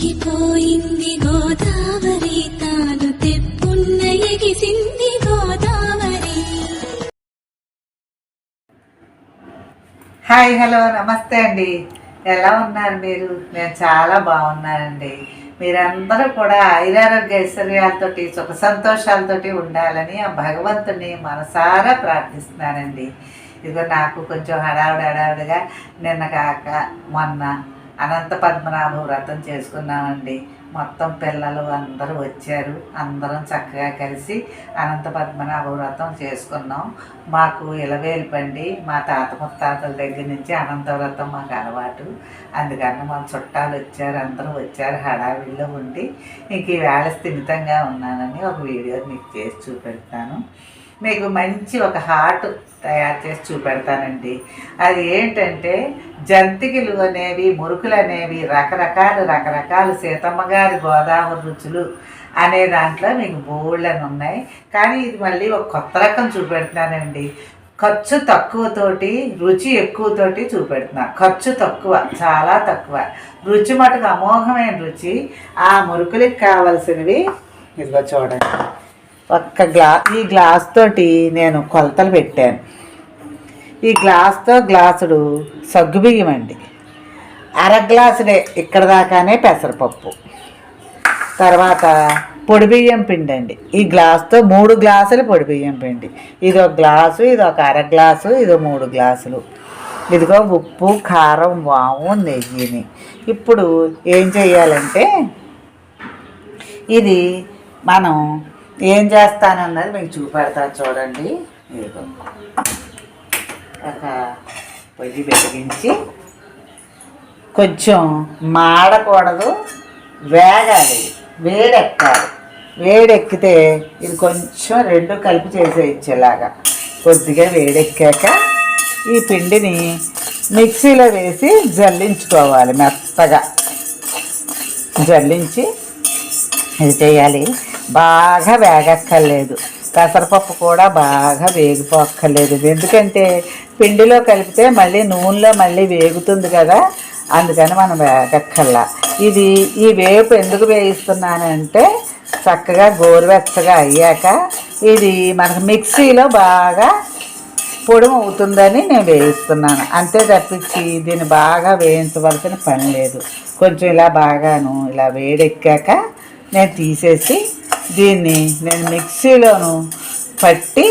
పొంగిపోయింది గోదావరి. తాను తెప్పున్న ఎగిసింది గోదావరి. హాయ్ హలో నమస్తే అండి. ఎలా ఉన్నారు మీరు? నేను చాలా బాగున్నానండి. మీరందరూ కూడా ఐరారోగ్య ఐశ్వర్యాలతోటి సుఖ సంతోషాలతోటి ఉండాలని ఆ భగవంతుని మనసారా ప్రార్థిస్తున్నానండి. ఇదిగో నాకు కొంచెం హడావుడి హడావుడిగా నిన్న కాక మొన్న అనంత పద్మనాభ వ్రతం చేసుకున్నామండి. మొత్తం పిల్లలు అందరూ వచ్చారు. అందరం చక్కగా కలిసి అనంత పద్మనాభ వ్రతం చేసుకున్నాం. మాకు ఇలవేలు పండి మా తాత ముత్తాతల దగ్గర నుంచి అనంత వ్రతం మాకు అలవాటు. అందుకని మా చుట్టాలు వచ్చారు అందరూ వచ్చారు హడావిడిలో ఉండి. ఇంక వేళ స్థిమితంగా ఉన్నానని ఒక వీడియో మీకు చేసి చూపెడతాను. మీకు మంచి ఒక హార్ట్ తయారు చేసి చూపెడతానండి. అది ఏంటంటే జంతికలు అనేవి మురుకులు అనేవి రకరకాలు రకరకాలు సీతమ్మ గారి గోదావరి రుచులు అనే దాంట్లో మీకు బోళ్ళని ఉన్నాయి. కానీ ఇది మళ్ళీ ఒక కొత్త రకం చూపెడుతున్నానండి. ఖర్చు తక్కువతోటి రుచి ఎక్కువతోటి చూపెడుతున్నా. ఖర్చు తక్కువ చాలా తక్కువ. రుచి మటుకు అమోఘమైన రుచి. ఆ మురుకులకి కావలసినవి ఇదిగో చూడండి. ఒక్క గ్లా ఈ గ్లాస్ తోటి నేను కొలతలు పెట్టాను. ఈ గ్లాస్తో గ్లాసుడు సగ్గుబియ్యం అండి. అర గ్లాసుడే ఇక్కడ దాకానే పెసరపప్పు. తర్వాత పొడి బియ్యం పిండి అండి. ఈ గ్లాస్తో మూడు గ్లాసులు పొడి బియ్యం పిండి. ఇది ఒక గ్లాసు ఇది ఒక అర గ్లాసు ఇది మూడు గ్లాసులు. ఇదిగో ఉప్పు కారం వాము నెయ్యిని. ఇప్పుడు ఏం చేయాలంటే ఇది మనం ఏం చేస్తానన్నది మీకు చూపెడతాను చూడండి. ఒక పొయ్యి వెలిగించి కొంచెం మాడకూడదు వేగాలి వేడెక్కాలి. వేడెక్కితే ఇది కొంచెం రెండు కలిపి చేసేయచ్చేలాగా కొద్దిగా వేడెక్కాక ఈ పిండిని మిక్సీలో వేసి జల్లించుకోవాలి మెత్తగా. జల్లించి ఇది చేయాలి. బాగా వేగక్కర్లేదు. పెసరపప్పు కూడా బాగా వేగిపోక్కర్లేదు. ఎందుకంటే పిండిలో కలిపితే మళ్ళీ నూనెలో మళ్ళీ వేగుతుంది కదా అందుకని మనం వేగక్కర్లా. ఇది ఈ వేపు ఎందుకు వేయిస్తున్నానంటే చక్కగా గోరువెచ్చగా అయ్యాక ఇది మనకు మిక్సీలో బాగా పొడుము అవుతుందని నేను వేయిస్తున్నాను. అంతే తప్పించి దీన్ని బాగా వేయించవలసిన పని లేదు. కొంచెం ఇలా బాగాను ఇలా వేడెక్కాక నేను తీసేసి దీన్ని నేను మిక్సీలోను పట్టి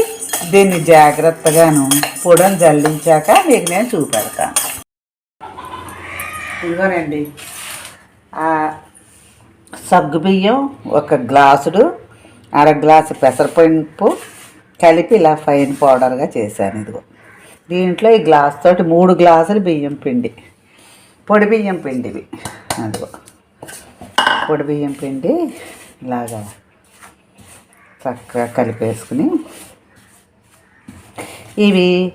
దీన్ని జాగ్రత్తగాను పొడిని జల్లించాక మీకు నేను చూపెడతాను. ఇదిగోనండి. సగ్గుబియ్యం ఒక గ్లాసుడు అర గ్లాసు పెసరపప్పు కలిపి ఇలా ఫైన్ పౌడర్గా చేశాను ఇదిగో. దీంట్లో ఈ గ్లాస్ తోటి మూడు గ్లాసులు బియ్యం పిండి పొడి బియ్యం పిండివి. అదిగో. పొడి బియ్యం పిండి ఇలాగా చక్కగా కలిపేసుకుని ఇవి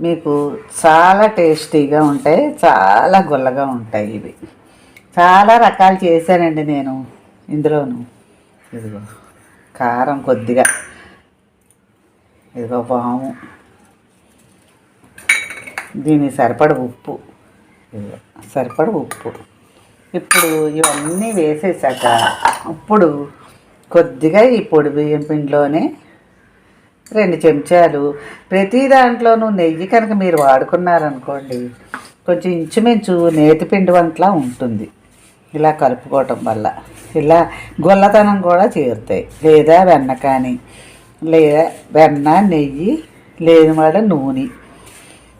మీకు చాలా టేస్టీగా ఉంటాయి చాలా గుల్లగా ఉంటాయి ఇవి. చాలా రకాలు చేశానండి నేను ఇందులోను. ఇదిగో కారం కొద్దిగా. ఇదిగో వాము దీని సరిపడ ఉప్పు. సరిపడ ఉప్పు. ఇప్పుడు ఇవన్నీ వేసేసాక ఇప్పుడు కొద్దిగా ఈ పొడి బియ్యం పిండిలోనే రెండు చెంచాలు. ప్రతి దాంట్లోనూ నెయ్యి కనుక మీరు వాడుకున్నారనుకోండి కొంచెం ఇంచుమించు నేతిపిండి వంటలా ఉంటుంది. ఇలా కలుపుకోవటం వల్ల. ఇలా గొల్లతనం కూడా చేరుతాయి. లేదా వెన్న కానీ లేదా వెన్న నెయ్యి లేని వాడ నూనె.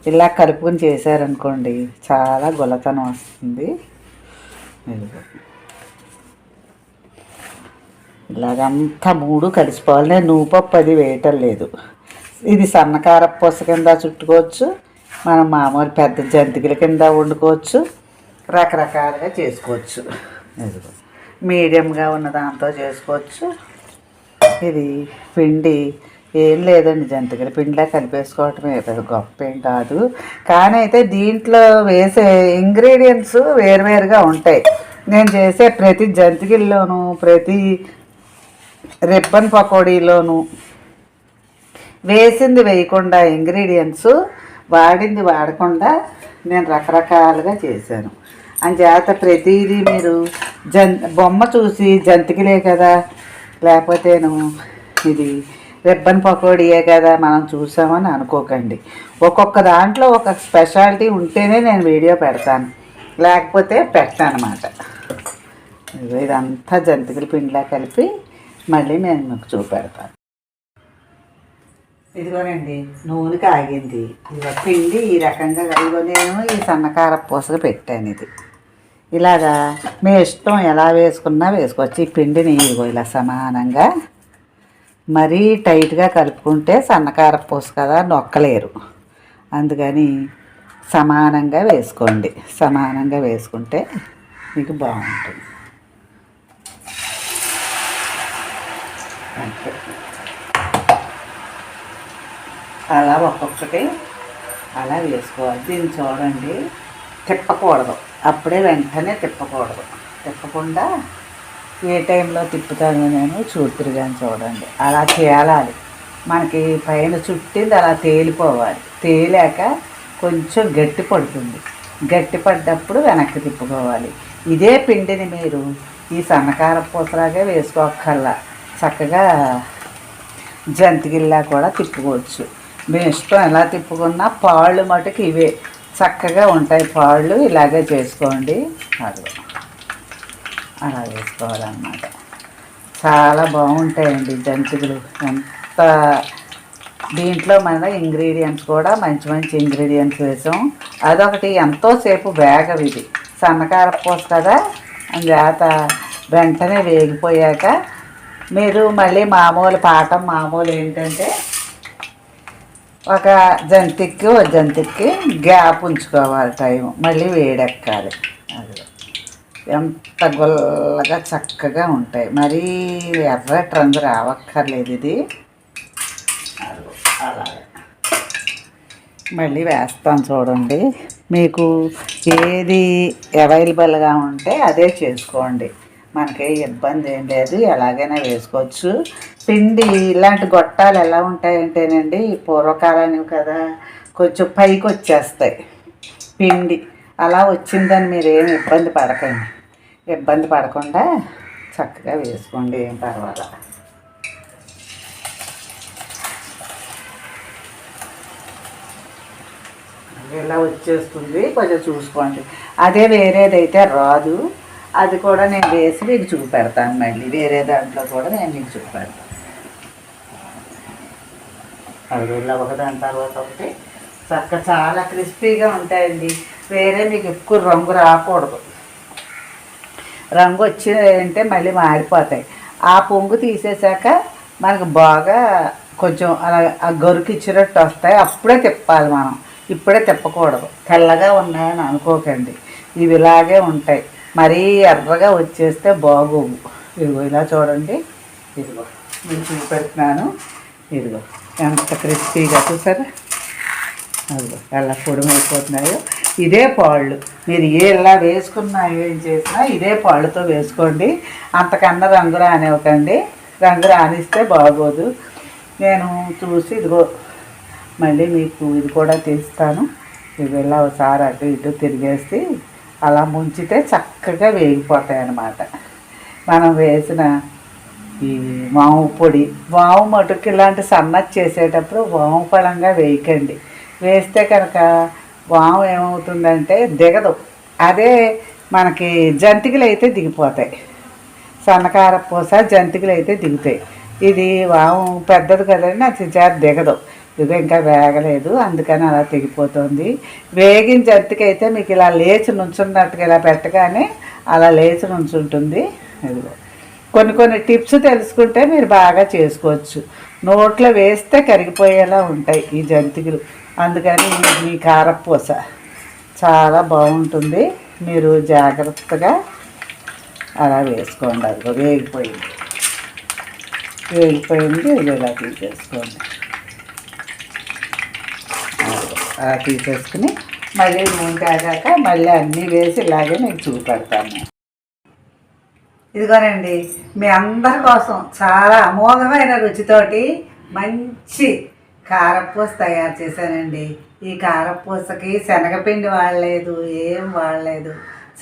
ఇలా కలుపుకొని చేశారనుకోండి చాలా గొల్లతనం వస్తుంది. ఇలాగంతా మూడు కలిసిపోవాలి. నేను నూపప్పు అది వేయటం లేదు. ఇది సన్నకార పూస కింద చుట్టుకోవచ్చు. మనం మామూలు పెద్ద జంతికల కింద వండుకోవచ్చు. రకరకాలుగా చేసుకోవచ్చు. మీడియంగా ఉన్న దాంతో చేసుకోవచ్చు. ఇది పిండి ఏం లేదండి జంతికల పిండిలా కలిపేసుకోవటమే. పెద్ద గొప్ప ఏం కాదు. కానీ అయితే దీంట్లో వేసే ఇంగ్రీడియంట్స్ వేరువేరుగా ఉంటాయి. నేను చేసే ప్రతి జంతికల్లోనూ ప్రతి రిబ్బన్ పకోడీలోను. వేసింది వేయకుండా ఇంగ్రీడియంట్స్ వాడింది వాడకుండా నేను రకరకాలుగా చేశాను. అంచేత ప్రతిదీ మీరు జన్ బొమ్మ చూసి జంతికలే కదా లేకపోతేను ఇది రిబ్బన్ పకోడీయే కదా మనం చూసామని అనుకోకండి. ఒక్కొక్క దాంట్లో ఒక స్పెషాలిటీ ఉంటేనే నేను వీడియో పెడతాను. లేకపోతే పెట్టానమాట. ఇదంతా జంతికల పిండిలా కలిపి మళ్ళీ నేను మీకు చూపెడతాను. ఇదిగోనండి నూనె కాగింది. ఇదిగో పిండి ఈ రకంగా ఇదిగో నేను ఈ సన్నకార పూసగా పెట్టాను ఇది. ఇలాగా మీ ఇష్టం ఎలా వేసుకున్నా వేసుకోవచ్చు. ఈ పిండిని ఇదిగో ఇలా సమానంగా మరీ టైట్గా కలుపుకుంటే సన్నకార పూస కదా నొక్కలేరు. అందుకని సమానంగా వేసుకోండి. సమానంగా వేసుకుంటే మీకు బాగుంటుంది. అంతే అలా ఒక్కొక్కటి అలా వేసుకోవాలి. దీన్ని చూడండి. తిప్పకూడదు. అప్పుడే వెంటనే తిప్పకూడదు. తిప్పకుండా ఏ టైంలో తిప్పుతాను నేను చూతురుగాని చూడండి. అలా తేలాలి. మనకి పైన చుట్టింది అలా తేలిపోవాలి. తేలాక కొంచెం గట్టి పడుతుంది. గట్టి పడ్డప్పుడు వెనక్కి తిప్పుకోవాలి. ఇదే పిండిని మీరు ఈ సన్నకార పూసలాగే వేసుకోక్కర్లా. చక్కగా జంతిగిల్లా కూడా తిప్పుకోవచ్చు. మీ ఇష్టం ఎలా తిప్పుకున్నా పాళ్ళు మటుకు ఇవే. చక్కగా ఉంటాయి పాళ్ళు ఇలాగే చేసుకోండి. అది అలా వేసుకోవాలన్నమాట. చాలా బాగుంటాయండి జంతికలు. ఎంత దీంట్లో మన ఇంగ్రీడియంట్స్ కూడా మంచి మంచి ఇంగ్రీడియంట్స్ వేసాం. అదొకటి ఎంతోసేపు వేగవి ఇది. సన్నకారపూస కదా? జాత వెంటనే వేగిపోయాక మీరు మళ్ళీ మామూలు పాఠం మామూలు ఏంటంటే ఒక జంతికి ఒక జంతికి గ్యాప్ ఉంచుకోవాలి టైం మళ్ళీ వేడెక్కాలి. అది ఎంత గుల్లగా చక్కగా ఉంటాయి. మరీ ఎర్రటి రంగు రావక్కర్లేదు ఇది. అలాగే. మళ్ళీ వేస్తాను చూడండి. మీకు ఏది అవైలబుల్గా ఉంటే అదే చేసుకోండి. మనకి ఇబ్బంది ఏం లేదు ఎలాగైనా వేసుకోవచ్చు. పిండి ఇలాంటి గొట్టాలు ఎలా ఉంటాయంటేనండి పూర్వకాలానివి కదా కొంచెం పైకి వచ్చేస్తాయి. పిండి అలా వచ్చిందని మీరు ఏమి ఇబ్బంది పడకండి. ఇబ్బంది పడకుండా చక్కగా వేసుకోండి ఏం పర్వాలేదు ఇలా వచ్చేస్తుంది కొంచెం చూసుకోండి. అదే వేరేదైతే రాదు. అది కూడా నేను వేసి మీకు చూపెడతాను మళ్ళీ. వేరే దాంట్లో కూడా నేను మీకు చూపెడతాను. అది ఇలా ఒకదాని తర్వాత ఒకటి. చక్క చాలా క్రిస్పీగా ఉంటాయండి. వేరే మీకు ఎక్కువ రంగు రాకూడదు. రంగు వచ్చిందంటే మళ్ళీ మారిపోతాయి. ఆ పొంగు తీసేశాక మనకు బాగా కొంచెం అలా ఆ గొరుకు ఇచ్చినట్టు వస్తాయి. అప్పుడే తిప్పాలి మనం. ఇప్పుడే తిప్పకూడదు. తెల్లగా ఉన్నాయని అనుకోకండి. ఇవి ఇలాగే ఉంటాయి. మరీ ఎర్రగా వచ్చేస్తే బాగోవు. ఇదిగో ఇలా చూడండి. ఇదిగో నేను చూపెడుతున్నాను. ఇదిగో ఎంత క్రిస్పీగా చూసారా? అదిగో ఎలా పొడిమైపోతున్నాయో. ఇదే పాళ్ళు. మీరు ఏ ఎలా వేసుకున్నా ఏం చేసినా ఇదే పాళ్ళతో వేసుకోండి. అంతకన్నా రంగు రానివ్వకండి. రంగు రానిస్తే బాగోదు. నేను చూసి ఇదిగో మళ్ళీ మీకు ఇది కూడా తీస్తాను. ఇవి ఇలా ఒకసారి అటు ఇటు తిరిగేసి అలా ముంచితే చక్కగా వేగిపోతాయి అన్నమాట మనం వేసిన ఈ వాము పొడి వాము మటుకు ఇలాంటి సన్నది చేసేటప్పుడు వాము పళంగా వేయకండి. వేస్తే కనుక వాము ఏమవుతుందంటే దిగదు. అదే మనకి జంతికలు అయితే దిగిపోతాయి. సన్నకార పూస జంతికలు అయితే దిగుతాయి. ఇది వాము పెద్దది కదండి అది జాతి దిగదు. ఇది ఇంకా వేగలేదు అందుకని అలా తెగిపోతుంది. వేగిన జంతిక మీకు ఇలా లేచి నుంచున్నట్టుగా ఇలా పెట్టగానే అలా లేచి నుంచుంటుంది. ఇదిగో. కొన్ని కొన్ని టిప్స్ తెలుసుకుంటే మీరు బాగా చేసుకోవచ్చు. నోట్లో వేస్తే కరిగిపోయేలా ఉంటాయి ఈ జంతికలు. అందుకని మీ కారపూస చాలా బాగుంటుంది. మీరు జాగ్రత్తగా అలా వేసుకోండి. అది వేగిపోయింది. వేగిపోయింది ఇలా తీసేసుకోండి అదిగో, అలా తీసేసుకుని మళ్ళీ నూనె కాగాక మళ్ళీ అన్నీ వేసి ఇలాగే మీకు చూపెడతాను. ఇదిగోనండి మీ అందరి కోసం చాలా అమోఘమైన రుచితోటి మంచి కారపూస తయారు చేశానండి. ఈ కారపూసకి శనగపిండి వాడలేదు ఏం వాడలేదు.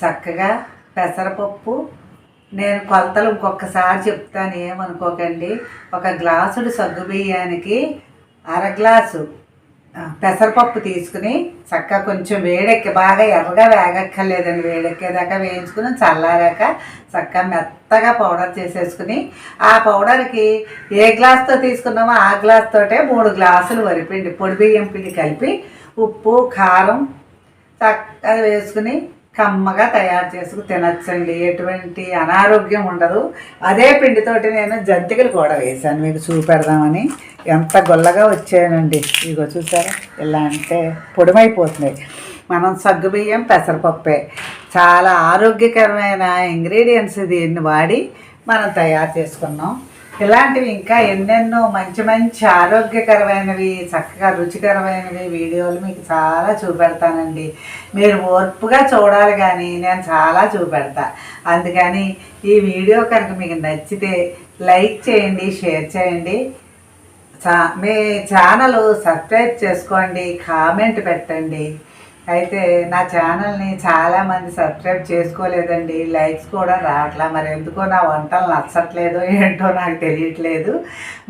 చక్కగా పెసరపప్పు నేను కొలతలు ఇంకొకసారి చెప్తాను ఏమనుకోకండి. ఒక గ్లాసుడు సగ్గు బియ్యానికి అర గ్లాసు పెసరపప్పు తీసుకుని చక్కగా కొంచెం వేడెక్కి బాగా ఎర్రగా వేగక్కర్లేదండి. వేడెక్కేదాకా వేయించుకుని చల్లారాక చక్కగా మెత్తగా పౌడర్ చేసేసుకుని ఆ పౌడర్కి ఏ గ్లాస్తో తీసుకున్నామో ఆ గ్లాస్ తోటే మూడు గ్లాసులు వరిపిండి పొడి బియ్యం పిండి కలిపి ఉప్పు కారం చక్కగా వేసుకుని కమ్మగా తయారు చేసుకుని తినచ్చండి. ఎటువంటి అనారోగ్యం ఉండదు. అదే పిండితోటి నేను జంతికలు కూడా వేశాను. మీకు చూపెడదామని. ఎంత గొల్లగా వచ్చానండి ఇగో చూసారా? ఇలా అంటే పొడిమైపోతున్నాయి మనం సగ్గుబియ్యం పెసరపప్పే. చాలా ఆరోగ్యకరమైన ఇంగ్రీడియంట్స్ దీన్ని వాడి మనం తయారు చేసుకున్నాం. ఇలాంటివి ఇంకా ఎన్నెన్నో మంచి మంచి ఆరోగ్యకరమైనవి చక్కగా రుచికరమైనవి వీడియోలు మీకు చాలా చూపెడతానండి. మీరు ఓర్పుగా చూడాలి కానీ నేను చాలా చూపెడతా. అందుకని ఈ వీడియో కనుక మీకు నచ్చితే లైక్ చేయండి షేర్ చేయండి. చా మీ ఛానల్ సబ్స్క్రైబ్ చేసుకోండి కామెంట్ పెట్టండి. అయితే నా ఛానల్ని చాలామంది సబ్స్క్రైబ్ చేసుకోలేదండి. లైక్స్ కూడా రావట్లా. మరి ఎందుకో నా వంటలు నచ్చట్లేదు ఏంటో నాకు తెలియట్లేదు.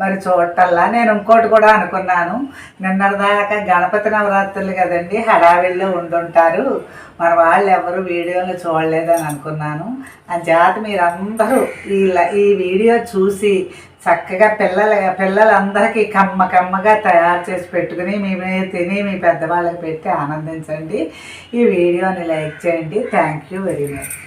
మరి చూడటల్లా. నేను ఇంకోటి కూడా అనుకున్నాను. నిన్నటిదాకా గణపతి నవరాత్రులు కదండి హడావిడిలో ఉండుంటారు. మరి వాళ్ళు ఎవరు వీడియోలు చూడలేదని అనుకున్నాను. ఆ మీరందరూ ఈ ఈ వీడియో చూసి చక్కగా పిల్లల పిల్లలందరికీ కమ్మ కమ్మగా తయారు చేసి పెట్టుకుని మీ తిని మీ పెద్దవాళ్ళకి పెట్టి ఆనందించండి. ఈ వీడియోని లైక్ చేయండి. Thank you very much